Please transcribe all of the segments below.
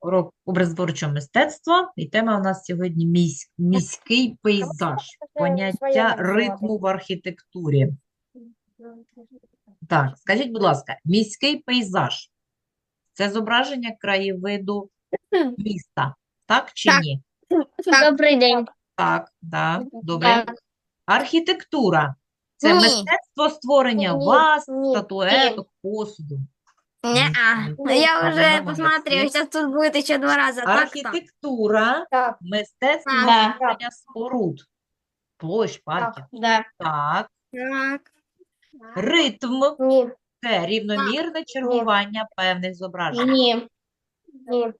Урок образотворчого мистецтва, і тема у нас сьогодні місь- міський пейзаж, поняття ритму в архітектурі. Так, скажіть, будь ласка, міський пейзаж це зображення краєвиду міста, так чи Так. ні? Добрий день. Так, да, добре. Так. Архітектура це Ні. мистецтво створення Ні, ваз, ні, статуеток, посуду. Не-а. Ну, Я уже молодець. посмотрел, сейчас тут будет еще два раза. Так, так. Архітектура Так. мистецтво Да. створення споруд, площ, парків. Да. Так. Так. Ритм Ні. це рівномірне чергування певних зображень. Ні. Ні.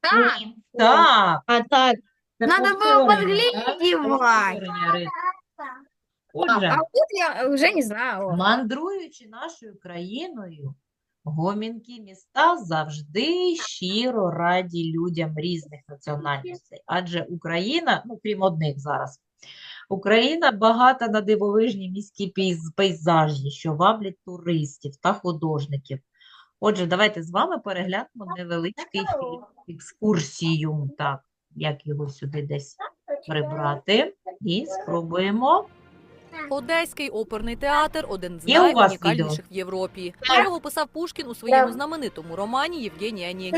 Так. Так. А так. Це Надо було повторення, так? подглядівати. Повторення ритму. Отже, А тут я уже не знаю. мандруючи нашою країною, гомінкі міста завжди щиро раді людям різних національностей. Адже Україна, ну крім одних зараз, Україна багата на дивовижні міські пейз- пейзажі, що ваблять туристів та художників. Отже, давайте з вами переглянемо невеличкий фільм, екскурсію, так, як його сюди десь прибрати, і спробуємо. Одеський оперний театр один з найунікальніших в Європі. Його писав Пушкін у своєму знаменитому романі Євгеній Онегін.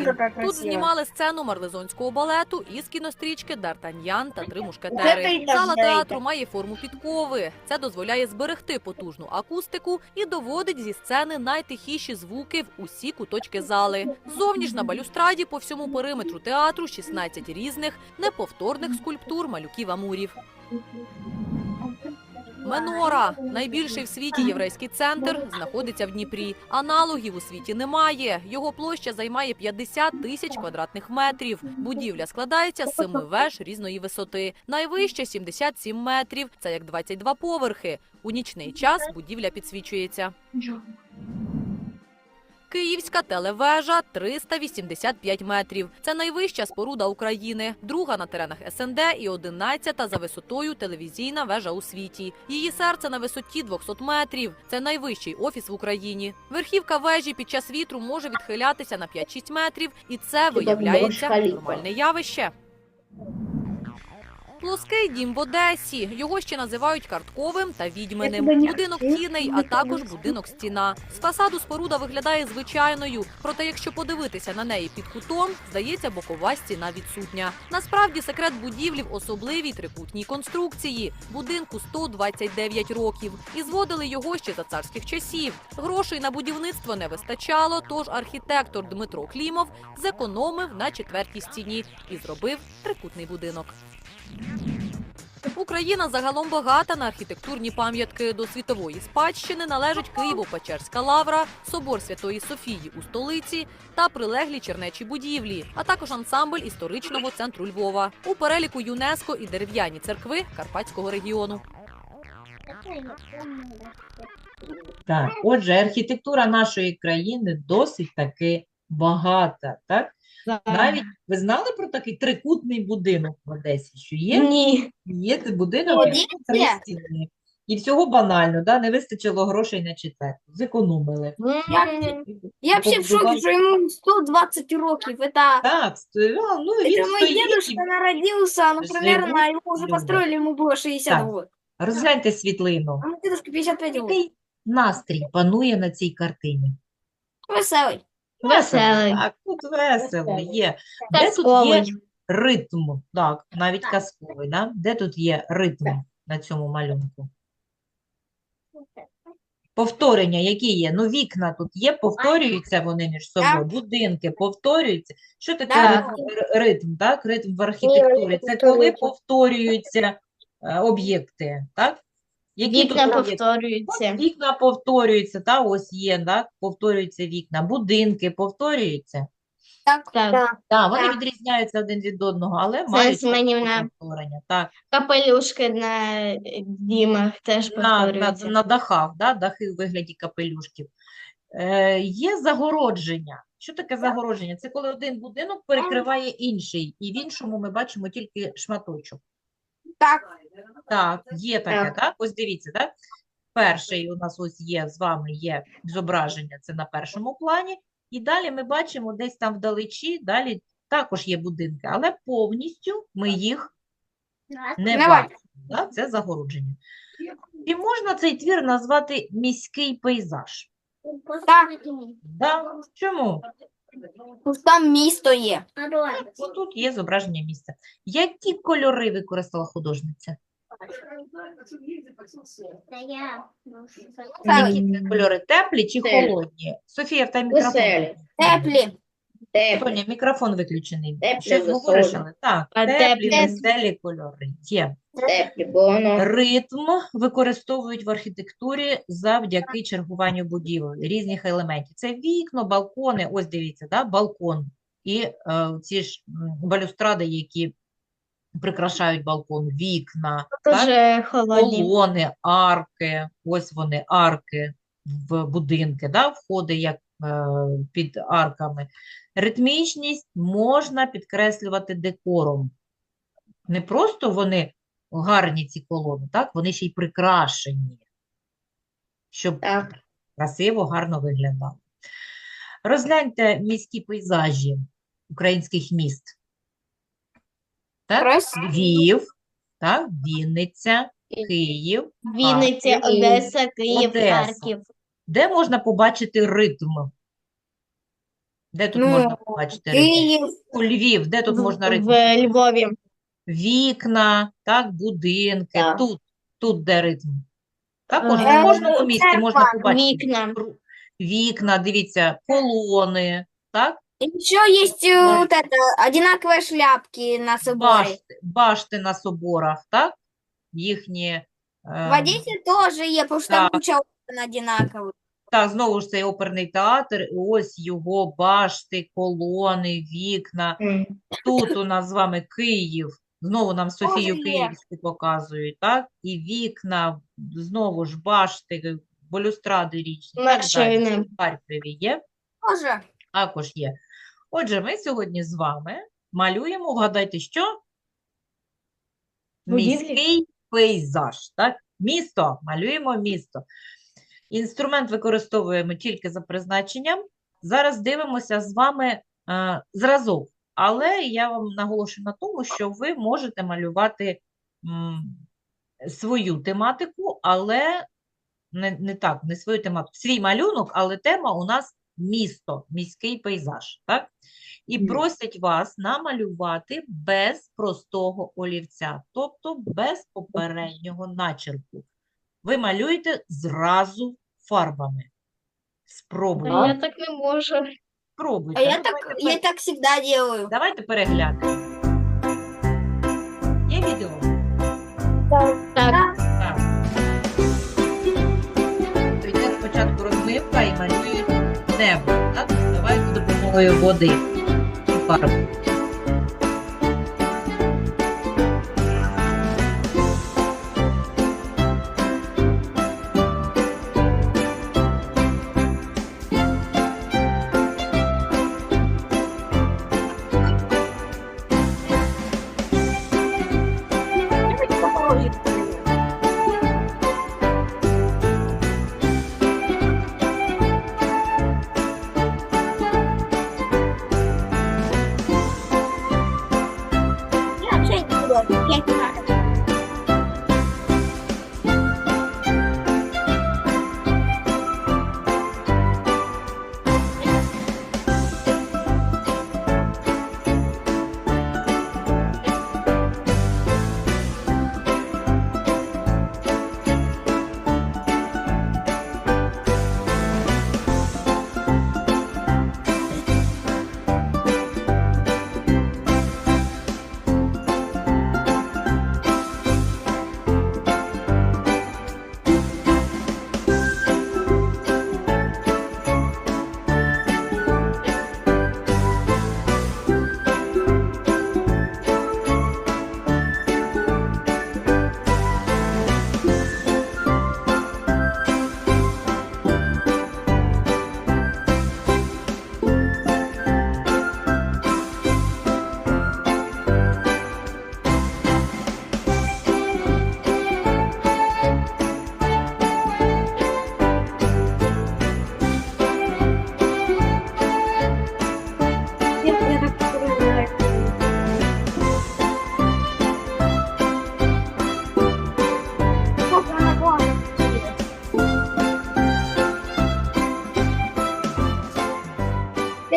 Тут знімали сцену марлезонського балету із кінострічки Д'Артаньян та три мушкетери. Зала театру має форму підкови. Це дозволяє зберегти потужну акустику і доводить зі сцени найтихіші звуки в усі куточки зали. Зовні ж на балюстраді по всьому периметру театру 16 різних неповторних скульптур малюків амурів. Менора найбільший в світі єврейський центр знаходиться в Дніпрі. Аналогів у світі немає. Його площа займає 50 тисяч квадратних метрів. Будівля складається з семи веж різної висоти. Найвище 77 метрів. Це як 22 поверхи. У нічний час будівля підсвічується. Київська телевежа 385 метрів. Це найвища споруда України, друга на теренах СНД і одинадцята за висотою телевізійна вежа у світі. Її серце на висоті 200 метрів. Це найвищий офіс в Україні. Верхівка вежі під час вітру може відхилятися на 5-6 метрів, і це виявляється нормальне явище. Плоский дім в Одесі. Його ще називають картковим та відьминим. Будинок тіней, а також будинок стіна. З фасаду споруда виглядає звичайною. Проте, якщо подивитися на неї під кутом, здається, бокова стіна відсутня. Насправді секрет будівлі в особливій трикутній конструкції. Будинку 129 років. І зводили його ще за царських часів. Грошей на будівництво не вистачало, тож архітектор Дмитро Клімов зекономив на четвертій стіні і зробив трикутний будинок. Україна загалом багата на архітектурні пам'ятки. До світової спадщини належить Києво-Печерська лавра, собор Святої Софії у столиці та прилеглі чернечі будівлі, а також ансамбль історичного центру Львова. У переліку ЮНЕСКО і дерев'яні церкви Карпатського регіону. Так, отже, архітектура нашої країни досить таки багата, так? Навіть ви знали про такий трикутний будинок в Одесі, що є? Ні. Є це будинок, О, в якому три є. стіни. І всього банально, да? Не вистачило грошей на четверту. Зекономили. Я, я вообще в шоке, что ему 120 років. Это, Так, сто- ну, він это мой стоїть. дедушка і- народился, ну, живут примерно, его уже люди. построили, ему было 60 Так. год. Розгляньте світлину. А мой дедушка 55 год. Який настрій панує на цій картині? Веселый. Весело, так, тут весело є. Де тут є ритм? Так, навіть казковий, да? Де тут є ритм на цьому малюнку? Повторення, які є? Ну, вікна тут є, повторюються вони між собою, будинки повторюються. Що таке Так. ритм, ритм, так? Ритм в архітектурі. Це коли повторюються. повторюються е, об'єкти, так? Які тут Вікна повторюються. Вікна повторюються, та ось є, так? Повторюються вікна, будинки повторюються. Так. Так. Так, вони Так. відрізняються один від одного, але мають змінювання. повторення. Так, Капелюшки на дімах теж на, на, повторюються. на дахах, да? Дахи у вигляді капелюшків. Е, є загородження. Що таке загородження? Це коли один будинок перекриває інший, і в іншому ми бачимо тільки шматочок. Так. Так, є таке, Так. так? Ось дивіться, так? Перший у нас ось є з вами є зображення, це на першому плані, І далі ми бачимо десь там вдалечі, далі також є будинки, але повністю ми їх не бачимо. Да? Це загородження. Чи можна цей твір назвати міський пейзаж? Так. Да? Чому? Там місто є. Тут є зображення місця. Які кольори використала художниця? Які це кольори? Теплі чи холодні? Софія, в тебе мікрофон. Веселі. Теплі. Теплі. Соня, мікрофон виключений. Теплі, Щось говориш, веселі. але так, А теплі, теплі? веселі кольори є. Теплі, бо воно Ритм використовують в архітектурі завдяки чергуванню будівель, різних елементів. Це вікна, балкони, ось дивіться, да, балкон. І е, ці ж м, балюстради, які прикрашають балкон, вікна, так? холодні. колони, арки, ось вони, арки в будинки, да, входи як е, під арками. Ритмічність можна підкреслювати декором. Не просто вони гарні ці колони, так, вони ще й прикрашені, щоб Так. красиво, гарно виглядало. Розгляньте міські пейзажі українських міст. Так? Красиво. Львів, так? Вінниця, Київ. Вінниця, Харків, Одеса, Київ, Одеса. Харків. Де можна побачити ритм? Де тут Ну, можна побачити ритм? Київ. У Львів, де тут можна ритм? В Львові. Вікна, так, будинки, Так. тут, тут де ритм. Також Е, в кожному місті можна церква, побачити Вікна. вікна, дивіться, колони, так? Еще есть э, Баш- вот это, одинаковые шляпки на соборе. Башти, башти на соборах, так? Їхні, е, В Одессе тоже есть, потому что там так. куча окон одинаковых. Так, знову ж цей оперний театр, і ось його башти, колони, вікна. М. Тут у нас з вами Київ. Знову нам Софію є. Київську показують, так? І вікна, знову ж башти, балюстради річні. і так далі. Машини. В Харкові є, Тоже. також є. Отже, ми сьогодні з вами малюємо, вгадайте, що? Будівлі? Міський пейзаж, так? Місто, малюємо місто. Інструмент використовуємо тільки за призначенням. Зараз дивимося з вами е, зразок, але я вам наголошую на тому, що ви можете малювати м, свою тематику, але не, не так, не свою тематику, свій малюнок, але тема у нас місто, міський пейзаж, так? І просять вас намалювати без простого олівця, тобто без попереднього начерку. Ви малюєте зразу фарбами. Спробуйте. А я так не можу. Спробуйте. А я так, я так всегда делаю. давайте переглянемо. Є відео? Так. Так. То йде спочатку розмивка і малюють небо. Так? Давайте за допомогою води і фарби.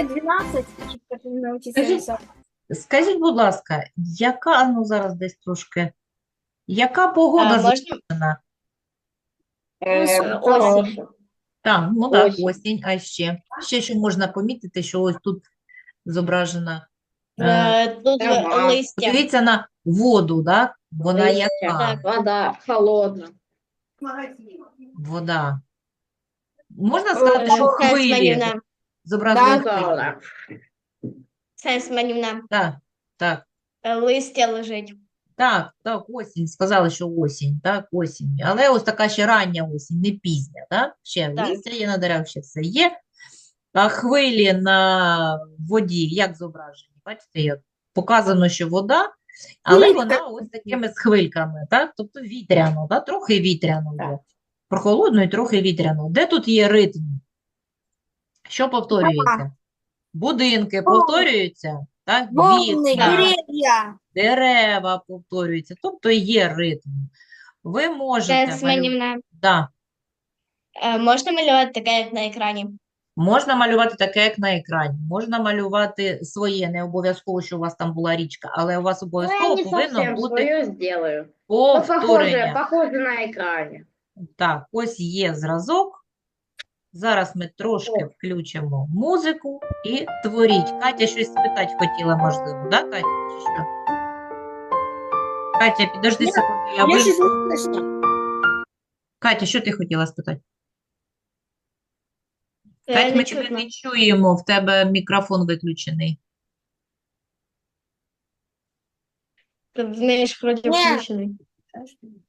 Лет 12, чтобы как-то научиться Скажи. Скажіть, будь ласка, яка, ну зараз десь трошки, яка погода А, можна записана? Е, осінь. Так, ну так, Осінь. осінь, а ще. Ще що можна помітити, що ось тут зображена. е, Е, Тут Трава. листя. Подивіться на воду, так? Вона Листя. яка? Вода холодна. Вода. Можна сказати, що Це хвилі Смолівна. Зобразили Так. Це Смолівна. Так, так. Листя лежить. Так, так, осінь. Сказали, що осінь, так, осінь. Але ось така ще рання осінь, не пізня, так? Ще Так. листя є на деревах, ще все є. А хвилі на воді як зображені? Бачите, як показано, що вода, але вона ось такими з хвильками, так? Тобто вітряно, так? Трохи вітряно є. Прохолодно і трохи вітряно. Де тут є ритм? Що повторюється? Будинки повторюються, так? Вікна. деревья. Дерева повторюються, тобто є ритм. Ви можете малю... Да, Е, Можна малювати таке, як на екрані? можна малювати таке, як на екрані. Можна малювати своє, не обов'язково, що у вас там була річка, але у вас Ну, обов'язково я не повинно бути сделаю. Ну, похоже, похоже на экране. Так, ось є зразок. Зараз ми трошки включимо музику і творіть. Катя щось спитати хотіла, можливо, да, Катя? Чи що? Катя, підожди секунду, я Я слышно. Катя, що ти хотіла спитати? Кать, не ми тебе не чуємо, в тебе мікрофон виключений. Ти Вмієш вроді включений.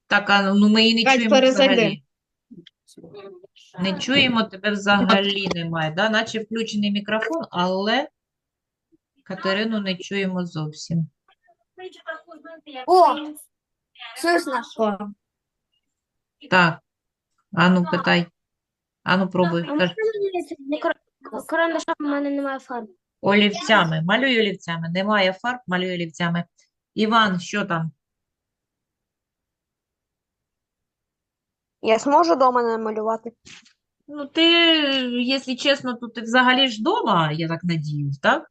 Так, а ну ми її не Кать, чуємо перезайди. взагалі. Не чуємо, тебе взагалі немає, да? Наче включений мікрофон, але Катерину не чуємо зовсім. О, слышно. Так, ану, питай. Ану, пробуй. Карандашом у мене немає фарби. Олівцями. Малюй олівцями. Немає фарб, малюй олівцями. Іван, що там? Я зможу дома намалювати? Ну, ти, якщо чесно, то ти взагалі ж вдома, я так надіюсь, так?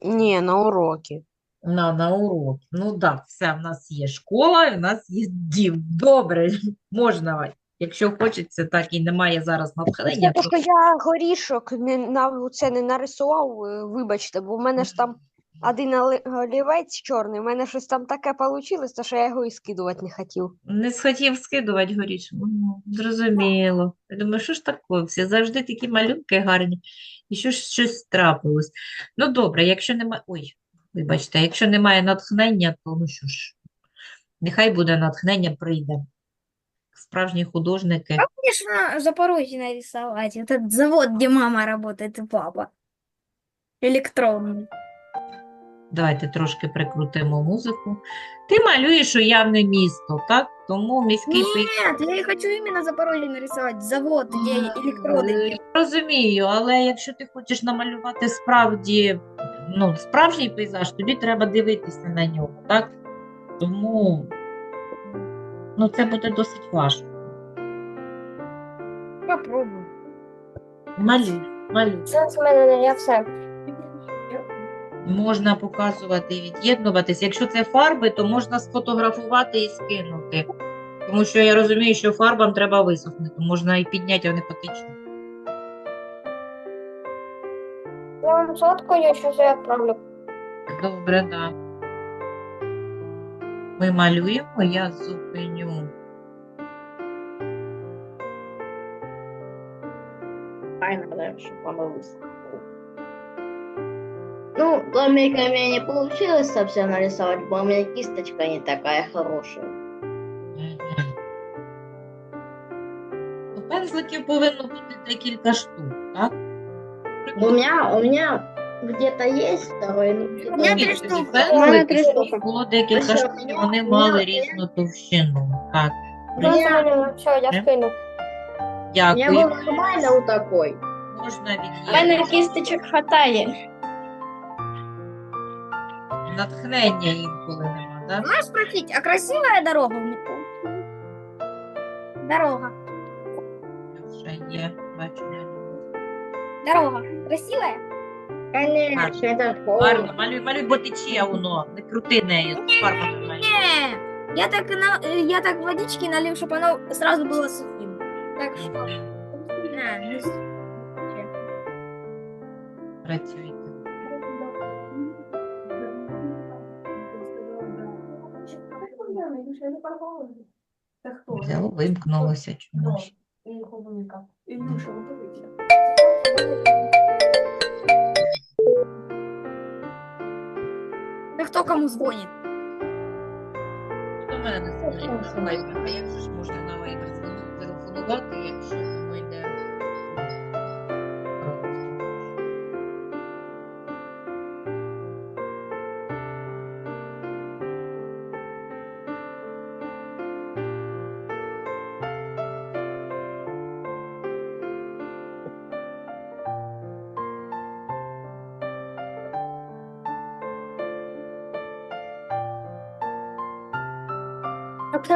Ні, на уроки. На, на урок. Ну так, все, в нас є школа, і в нас є дім. Добре, можна, якщо хочеться, так і немає зараз натхнення, Тому то що я горішок не, на, це не нарисував, е, вибачте, бо в мене ж там один оли- олівець чорний, в мене щось там таке вийшло, що я його і скидувати не хотів. не схотів скидувати горішок. Ну, зрозуміло. Я думаю, що ж таке? Всі завжди такі малюнки гарні. І що ж щось трапилось. Ну, добре, якщо немає. Ой, вибачте, якщо немає натхнення, то ну що ж, нехай буде натхнення, прийде. Справжні художники. Конечно, Запорожье нарисовать. Этот завод, где мама работает и папа. Электронный. Давайте трошки прикрутимо музику. Ти малюєш уявне місто, так? Тому міський пейзаж. Нет, я хочу именно Запорожье нарисовать. Завод, где электроды. Е. Розумію, але якщо ти хочеш намалювати справді, ну, справжній пейзаж, тобі треба дивитися на нього, так? Тому ну, це буде досить важко. Попробуй. Малюй, малюй. Сейчас мене я все. Можна показувати і від'єднуватись. Якщо це фарби, то можна сфотографувати і скинути. Тому що я розумію, що фарбам треба висохнути. Можна і підняти, а не потичити. Я вам я сейчас я отправлю. Добре, да. Ми малюємо, я зупиню. Правильно, да, чтобы оно Ну, у меня не получилось совсем нарисовать, бо у меня кисточка не такая хорошая. Мгм. Ну, Пензликів повинно бути декілька штук, так? У меня, у меня где-то есть второй, но У меня нет. три Ні, штуки. У мене пензлики, три щоб штуки. було декілька штук, у мене- вони мали різну товщину. Так, Все, я скину. У меня дякую. нормально вот такой. Можна У мене від'єднати. кісточок хватає Натхнення інколи нема, так? Можешь спросить, а красивая дорога у метро? Дорога. Вже є, бачу, малюю. Дорога. Красивая? Конечно, это Гарно, малюй, малюй, бо тече воно. Не крути нею. Фарбами малюй. Не, я так, на, э, я так водички налил, чтобы оно сразу было сухим. Так что... На, не с- Працюйте. Взяло, вимкнулося чомусь. Да кто кому звонит? До мене не дзвонить на Viber. А як же ж можна на Viber телефонувати, якщо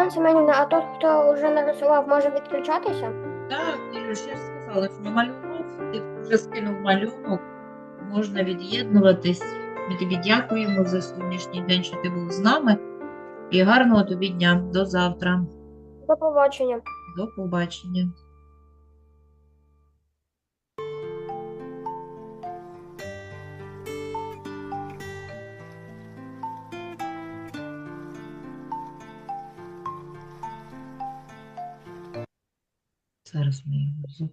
Оксана Семенівна, а тот, хто вже нарисував, може відключатися? Так, я ж сказала, що малював, ти вже скинув малюнок, можна від'єднуватись. Ми тобі дякуємо за сьогоднішній день, що ти був з нами. І гарного тобі дня. До завтра. До побачення. До побачення. Зараз ми його.